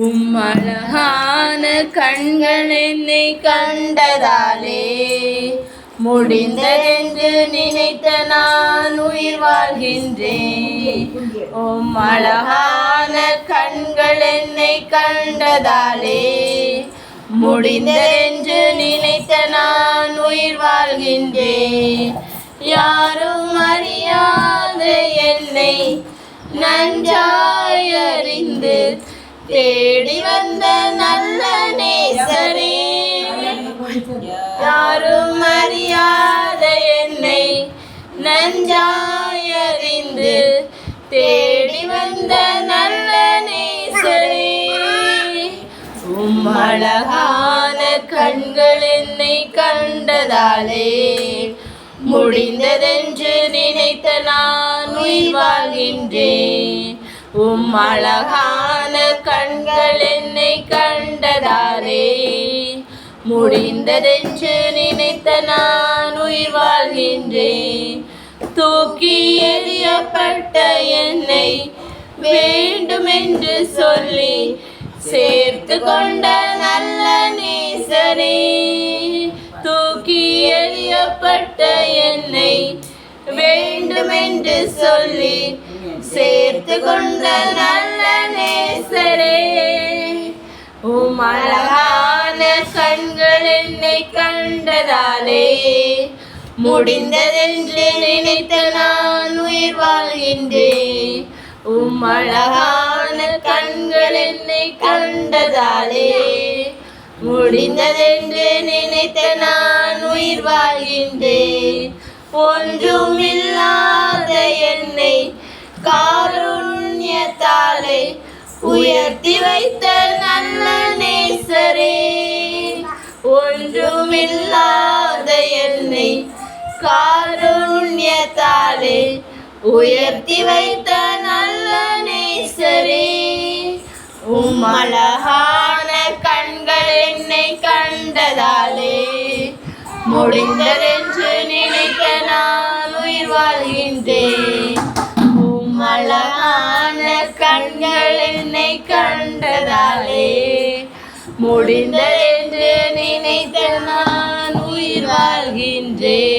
உம்மழகான கண்கள் என்னை கண்டதாலே. முடிந்ததென்று நினைத்த நான் உயிர் வாழ்கின்றேன். உம் அழகான கண்கள் என்னை கண்டதாலே. முடிந்ததென்று நினைத்த நான் உயிர் வாழ்கின்றேன். யாரும் அறியாத என்னை நன்றாய் தேடி வந்த நல்ல நேசரே யாரும் அறியாத என்னை நஞ்சாயறிந்து தேடி வந்த நல்ல நேசரே. உம் அழகான கண்கள் என்னை கண்டதாலே முடிந்ததென்று நினைத்த நான் உயிர் வாழ்கின்றேன். உம் அழகான கண்கள் என்னை கண்டதாலே. முடிந்ததென்று நினைத்த நான் உயிர் வாழ்கின்றேன். தூக்கி எறியப்பட்ட என்னை வேண்டுமென்று சொல்லி சேர்த்து கொண்ட நல்ல நேசரே தூக்கி எறியப்பட்ட என்னை வேண்டுமென்று சொல்லி சேர்த்து கொண்ட நல்ல நேசரே உம் அழகான கண்கள் என்னை கண்டதாலே. முடிந்ததென்று நினைத்த நான் உயிர் வாழ்கின்றேன். உம் அழகான கண்கள் என்னை கண்டதாலே. முடிந்ததென்று நினைத்த நான் உயிர் வாழ்கின்றேன். ஒன்றும் இல்லாத என்னை காருண்யத்தாலே உயர் உயர்த்தி வைத்த நல்ல நேசரே. ஒன்றுமில்லாத என்னை காருண்யத்தாலே உயர்த்தி வைத்த நல்ல நேசரே. உம்மழகான கண்கள் என்னை கண்டதாலே முடிந்ததென்று நினைக்க நான் உயிர் வாழ்கின்றேன். கண்கள் என்னை கண்டதாலே. முடிந்ததென்று நினைத்த நான் உயிர் வாழ்கின்றேன்.